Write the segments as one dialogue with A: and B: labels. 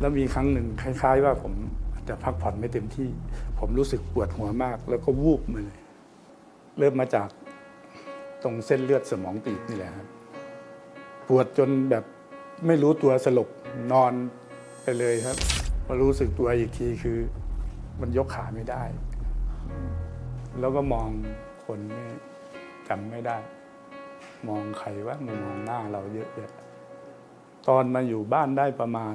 A: แล้วมีครั้งหนึ่งคล้าย ๆ ว่าผมจะพักผ่อนไม่เต็มที่ ผมรู้สึกปวดหัวมาก แล้วก็วูบมาเลยเริ่มมาจากตรงเส้นเลือดสมองตีบนี่แหละครับปวดจนแบบไม่รู้ตัวสลบนอนไปเลยครับมารู้สึกตัวอีกทีคือ มันยกขาไม่ได้ แล้วก็มองคนไม่จำไม่ได้ มองใครว่ามามองหน้าเราเยอะแยะตอนมาอยู่บ้านได้ประมาณ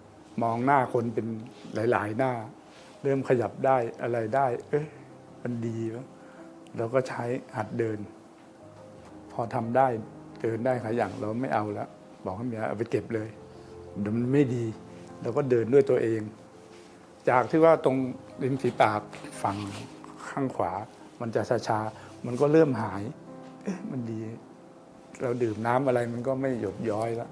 A: มองหน้าคนเป็นหลาย ๆ หน้า เริ่มขยับได้อะไรได้ เอ๊ะมันดีแล้วเราก็ใช้หัดเดิน พอทำได้เดินได้ขายอย่างเราไม่เอาแล้วบอกให้เมียเอาไปเก็บเลยเดี๋ยวมันไม่ดีเราก็เดินด้วยตัวเอง จากที่ว่าตรงริมฝีปากฝั่งข้างขวา มันจะชาๆมันก็เริ่มหาย เอ๊ะมันดี เราดื่มน้ำอะไรมันก็ไม่หยดย้อยแล้ว